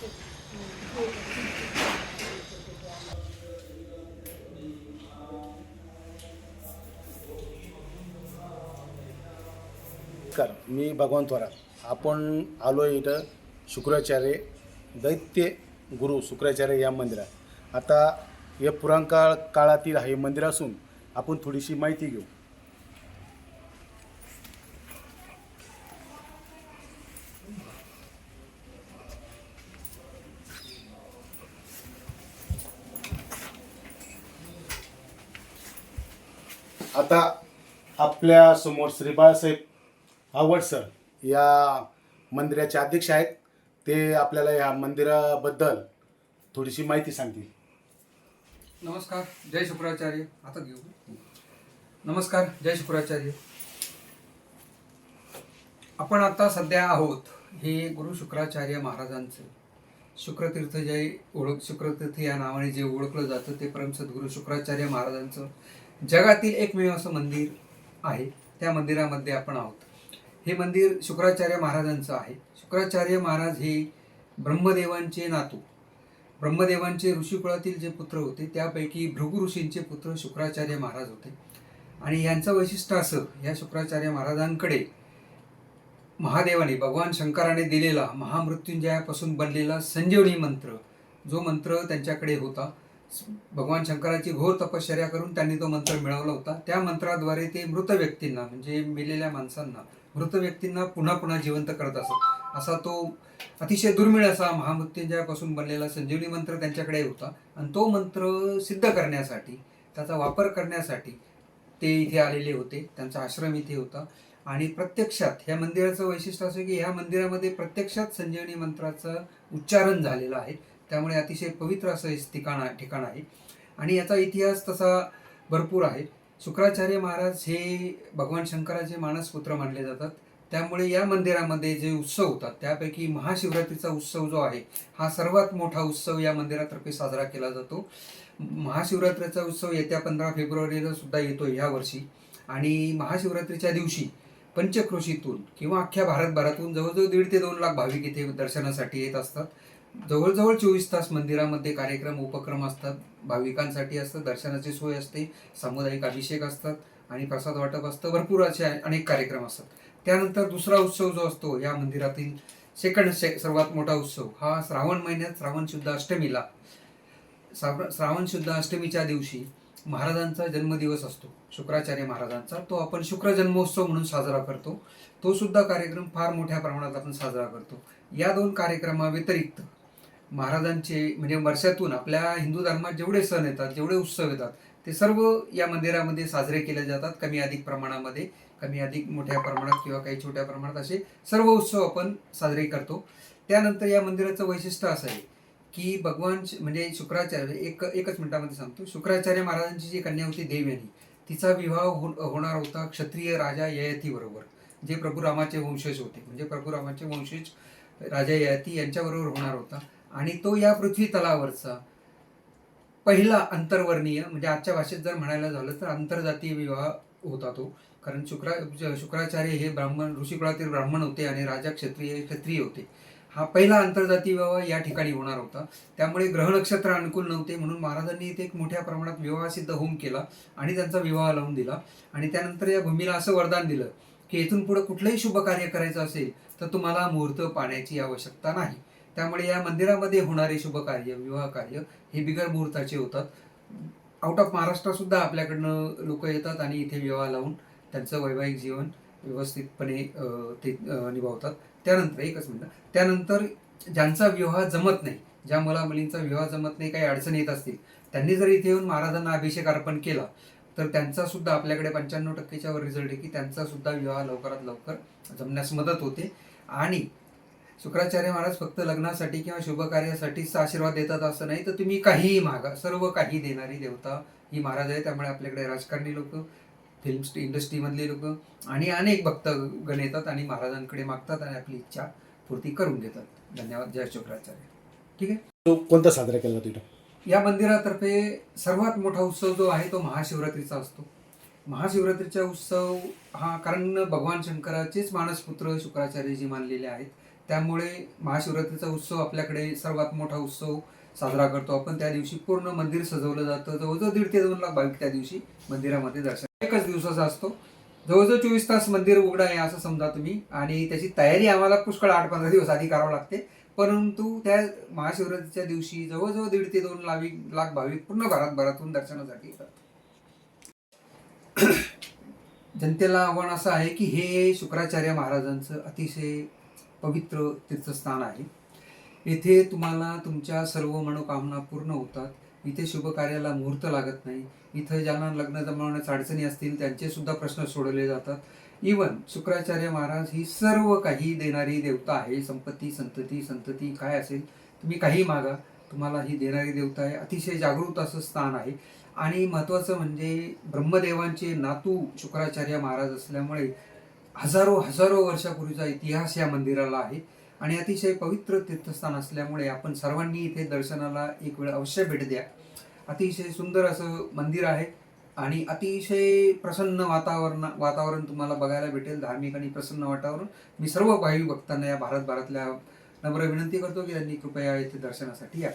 नमस्कार मी भगवान थोरात. आपण आलो आहे इथं शुक्राचार्य दैत्य गुरु शुक्राचार्य या मंदिरात. आता या पुराणकाळ काळातील हे मंदिर असून आपण थोडीशी माहिती घेऊ. आता आपल्यासमोर श्री बाळासाहेब आवड सर या मंदिराचे अध्यक्ष आहेत. ते आपल्याला या मंदिराबद्दल थोडीशी माहिती सांगतील. नमस्कार जय शुक्राचार्य. आता घेऊ. नमस्कार जय शुक्राचार्य. आपण आता सध्या आहोत हे गुरु शुक्राचार्य महाराजांचं. शुक्रतीर्थ जे ओळख शुक्रतीर्थ या नावाने जे ओळखलं जातं ते परमसद्गुरू शुक्राचार्य महाराजांचं. जगातील एकमेव असं मंदिर आहे. त्या मंदिरामध्ये आपण आहोत. हे मंदिर शुक्राचार्य महाराजांचं आहे. शुक्राचार्य महाराज हे ब्रह्मदेवांचे नातू. ब्रह्मदेवांचे ऋषिकुळातील जे पुत्र होते त्यापैकी भृगु ऋषींचे पुत्र शुक्राचार्य महाराज होते. आणि यांचं वैशिष्ट्य असं या शुक्राचार्य महाराजांकडे महादेवाने भगवान शंकराने दिलेला महामृत्युंजयापासून बनलेला संजीवनी मंत्र जो मंत्र त्यांच्याकडे होता. भगवान शंकराची घोर तपश्चर्या करून त्यांनी तो मंत्र मिळवला होता. त्या मंत्राद्वारे ते मृत व्यक्तींना म्हणजे मेलेल्या माणसांना मृत व्यक्तींना पुन्हा पुन्हा जिवंत करत असत. असा तो अतिशय दुर्मिळ असा महामृत्युंजयापासून बनलेला संजीवनी मंत्र त्यांच्याकडे होता. आणि तो मंत्र सिद्ध करण्यासाठी त्याचा वापर करण्यासाठी ते इथे आलेले होते. त्यांचा आश्रम इथे होता. आणि प्रत्यक्षात ह्या मंदिराचं वैशिष्ट्य असं की ह्या मंदिरामध्ये प्रत्यक्षात संजीवनी मंत्राचं उच्चारण झालेलं आहे. त्यामुळे अतिशय पवित्र असं ठिकाण ठिकाण आहे. आणि याचा इतिहास तसा भरपूर आहे. शुक्राचार्य महाराज हे भगवान शंकराचे मानसपुत्र मानले जातात. त्यामुळे या मंदिरामध्ये जे उत्सव होतात त्यापैकी महाशिवरात्रीचा उत्सव जो आहे हा सर्वात मोठा उत्सव या मंदिरातर्फे साजरा केला जातो. महाशिवरात्रीचा उत्सव येत्या पंधरा फेब्रुवारीला सुद्धा येतो ह्या वर्षी. आणि महाशिवरात्रीच्या दिवशी पंचक्रोशीतून किंवा अख्ख्या भारतभरातून जवळजवळ दीड ते दोन लाख भाविक इथे दर्शनासाठी येत असतात. जवळजवळ चोवीस तास मंदिरामध्ये कार्यक्रम उपक्रम असतात. भाविकांसाठी असतं दर्शनाची सोय असते सामुदायिक अभिषेक असतात आणि प्रसाद वाटप असतं. भरपूर असे अनेक कार्यक्रम असतात. त्यानंतर दुसरा उत्सव जो असतो या मंदिरातील सेकंड से सर्वात मोठा उत्सव हा श्रावण महिन्यात श्रावण शुद्ध अष्टमीला. श्रावण श्रावण शुद्ध अष्टमीच्या दिवशी महाराजांचा जन्मदिवस असतो. शुक्राचार्य महाराजांचा तो आपण शुक्र जन्मोत्सव म्हणून साजरा करतो. तो सुद्धा कार्यक्रम फार मोठ्या प्रमाणात आपण साजरा करतो. या दोन कार्यक्रमाव्यतिरिक्त महाराजांचे म्हणजे वर्षातून आपल्या हिंदू धर्मात जेवढे सण येतात जेवढे उत्सव येतात ते सर्व या मंदिरामध्ये साजरे केले जातात कमी अधिक प्रमाणामध्ये कमी अधिक मोठ्या प्रमाणात किंवा काही छोट्या प्रमाणात असे सर्व उत्सव आपण साजरे करतो. त्यानंतर या मंदिराचं वैशिष्ट्य असं आहे की भगवान म्हणजे शुक्राचार्य एक एकच मिनिटामध्ये सांगतो. शुक्राचार्य महाराजांची जी कन्या होती देवयानी तिचा विवाह हो होणार होता क्षत्रिय राजा ययाती बरोबर जे प्रभू रामाचे वंशज होते. म्हणजे प्रभू रामाचे वंशज राजा ययाती यांच्याबरोबर होणार होता. आणि तो या पृथ्वी तलावरचा पहिला अंतर्वर्णीय म्हणजे आजच्या भाषेत जर म्हणायला झालं तर आंतरजातीय विवाह होता तो. कारण शुक्रा शुक्राचार्य हे ब्राह्मण ऋषिकुळातील ब्राह्मण होते आणि राजा क्षत्रिय क्षत्रिय होते. हा पहिला आंतरजातीय विवाह या ठिकाणी होणार होता. त्यामुळे ग्रह नक्षत्र अनुकूल नव्हते म्हणून महाराजांनी इथे एक मोठ्या प्रमाणात विवाह सिद्ध होम केला आणि त्यांचा विवाह लावून दिला. आणि त्यानंतर या भूमीला असं वरदान दिलं की इथून पुढे कुठलंही शुभ कार्य करायचं असेल तर तुम्हाला मुहूर्त पाण्याची आवश्यकता नाही. त्यामुळे या मंदिरामध्ये होणारे शुभ कार्य विवाह कार्य हे बिगर मुहूर्ताचे होतात. आउट ऑफ महाराष्ट्र सुद्धा आपल्याकडनं लोक येतात आणि इथे विवाह लावून त्यांचं वैवाहिक जीवन व्यवस्थितपणे ते निभावतात. त्यानंतर एकच म्हणतात त्यानंतर ज्यांचा विवाह जमत नाही ज्या मुला मुलींचा विवाह जमत नाही काही अडचणी येत असतील त्यांनी जर इथे येऊन महाराजांना अभिषेक अर्पण केला तर त्यांचा सुद्धा आपल्याकडे पंच्याण्णव टक्केच्या वर रिझल्ट आहे की त्यांचा सुद्धा विवाह लवकरात लवकर जमण्यास मदत होते. आणि शुक्राचार्य महाराज फक्त लग्नासाठी किंवा शुभ कार्यासाठीच आशीर्वाद देतात असं नाही तर तुम्ही काहीही मागा सर्व काही देणारी देवता ही महाराज आहे त्यामुळे आपल्याकडे राजकारणी लोक फिल्म इंडस्ट्रीमधले लोक आणि अनेक भक्तगण येतात आणि महाराजांकडे मागतात आणि आपली इच्छा पूर्ती करून घेतात धन्यवाद. जय शुक्राचार्य. ठीक आहे? तो कोणता साजरा केला जातो इथं? या मंदिरातर्फे सर्वात मोठा उत्सव जो आहे तो महाशिवरात्रीचा असतो. महाशिवरात्रीचा उत्सव हा कारण भगवान शंकराचेच मानसपुत्र शुक्राचार्यजी मानलेले आहेत. त्यामुळे महाशिवरात्रीचा उत्सव आपल्याकडे सर्वात मोठा उत्सव साजरा करतो. आपण त्या दिवशी पूर्ण मंदिर सजवलं जातं. जवळजवळ दीड ते दोन लाख भाविक त्या दिवशी मंदिरामध्ये दर्शन एकच दिवसाचा असतो. जवळजवळ चोवीस तास मंदिर उघडं आहे असं समजा तुम्ही. आणि त्याची तयारी आम्हाला पुष्कळ आठ पंधरा दिवस आधी करावं लागते. परंतु त्या महाशिवरात्रीच्या दिवशी जवळजवळ दीड ते दोन लाख लाख भाविक पूर्ण भारत भरातून दर्शनासाठी येतात. जनतेला आव्हान असं आहे की हे शुक्राचार्य महाराजांचं अतिशय पवित्र तीर्थस्थान आहे. येथे तुम्हाला तुमच्या सर्व मनोकामना पूर्ण होतात. इथे शुभकार्याला मुहूर्त लागत नाही. इथं ज्यांना लग्न जमवण्याच्या अडचणी असतील त्यांचे सुद्धा प्रश्न सोडवले जातात. इवन शुक्राचार्य महाराज ही सर्व काही देणारी देवता आहे. संपत्ती संतती संतती काय असेल तुम्ही काही मागा. तुम्हाला ही देणारी देवता आहे. अतिशय जागृत असं स्थान आहे. आणि महत्त्वाचं म्हणजे ब्रह्मदेवांचे नातू शुक्राचार्य महाराज असल्यामुळे हजारो हजारो वर्षापूर्वीचा इतिहास या मंदिराला आहे. आणि अतिशय पवित्र तीर्थस्थान असल्यामुळे आपण सर्वांनी इथे दर्शनाला एक वेळ अवश्य भेट द्या. अतिशय सुंदर असं मंदिर आहे आणि अतिशय प्रसन्न वातावरण वातावरण तुम्हाला बघायला भेटेल धार्मिक आणि प्रसन्न वातावरण. मी सर्व भावी भक्तांना या भारतभरातल्या नम्र विनंती करतो की त्यांनी कृपया इथे दर्शनासाठी या.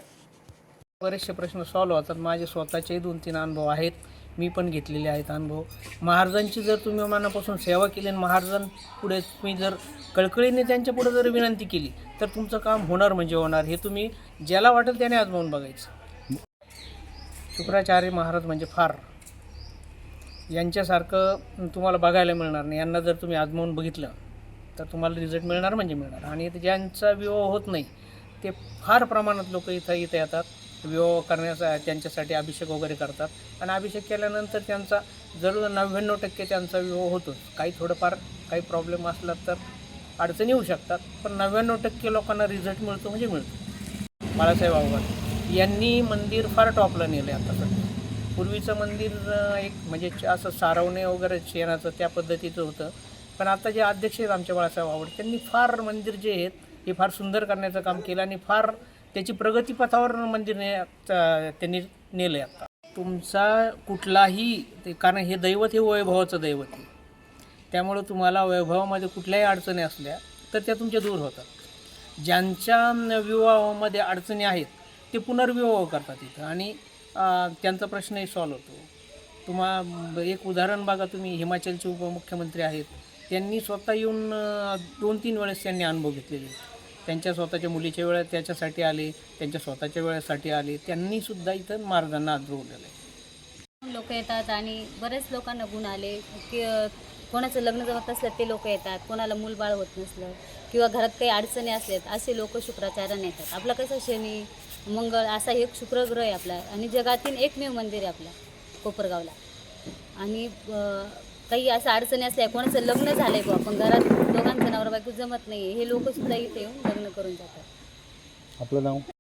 बरेचसे प्रश्न सॉल्व्ह होतात माझे स्वतःचे दोन तीन अनुभव आहेत. मी पण घेतलेले आहेत अनुभव. महाराजांची जर तुम्ही मनापासून सेवा केली आणि महाराजां पुढे तुम्ही जर कळकळीने त्यांच्या पुढे जर विनंती केली तर तुमचं काम होणार म्हणजे होणार. हे तुम्ही ज्याला वाटेल त्याने आजमावून बघायचं. शुक्राचार्य महाराज म्हणजे फार यांच्यासारखं तुम्हाला बघायला मिळणार नाही. यांना जर तुम्ही आजमावून बघितलं तर तुम्हाला रिझल्ट मिळणार म्हणजे मिळणार. आणि इथे ज्यांचा विवाह होत नाही ते फार प्रमाणात लोक इथं इथं येतात. विवाह करण्याचा त्यांच्यासाठी अभिषेक वगैरे करतात. आणि अभिषेक केल्यानंतर त्यांचा जर नव्याण्णव टक्के त्यांचा विवाह होतोच काही थोडंफार काही प्रॉब्लेम असला तर अडचणी येऊ शकतात पण नव्याण्णव टक्के लोकांना रिझल्ट मिळतो म्हणजे मिळतो. बाळासाहेब आव्हाड यांनी मंदिर फार टॉपला नेलं आहे आता सध्या. पूर्वीचं मंदिर एक म्हणजे असं सारवणे वगैरे शेणाचं त्या पद्धतीचं होतं. पण आता जे अध्यक्ष आहेत आमच्या बाळासाहेब आवड त्यांनी फार मंदिर जे आहेत हे फार सुंदर करण्याचं काम केलं आणि फार त्याची प्रगतीपथावर मंदिर म्हणजे ने त्यांनी नेलं आहे आता. तुमचा कुठलाही ते कारण हे दैवत हे वैभवाचं दैवत आहे. त्यामुळं तुम्हाला वैभवामध्ये कुठल्याही अडचणी असल्या तर त्या तुमच्या दूर होतात. ज्यांच्या विवाहामध्ये अडचणी आहेत ते पुनर्विवाह करतात इथं. आणि त्यांचा प्रश्नही सॉल्व्ह होतो. तुम्हा एक उदाहरण बघा तुम्ही. हिमाचलचे उपमुख्यमंत्री आहेत. त्यांनी स्वतः येऊन दोन तीन वेळेस त्यांनी अनुभव घेतलेले आहेत. त्यांच्या स्वतःच्या मुलीच्या वेळा त्याच्यासाठी आले त्यांच्या स्वतःच्या वेळेसाठी आले त्यांनीसुद्धा इथं महाराजांना अनुभवलेलं आहे. लोक येतात आणि बरेच लोकांना गुण आले. की कोणाचं लग्न जमत असलं ते लोक येतात. कोणाला मूलबाळ होत नसलं किंवा घरात काही अडचणी असल्यात असे लोक शुक्राचार्याने येतात. आपला कसं शनी मंगळ असा एक शुक्रग्रह आहे आपला. आणि जगातील एकमेव मंदिर आहे आपला कोपरगावला. आणि काही असं अडचणी असल्या कोणाचं लग्न झालंय बा पण घरात दोघांचं नवरा बायको जमत नाही हे लोक सुद्धा इथे येऊन लग्न करून जातात. आपलं नाव?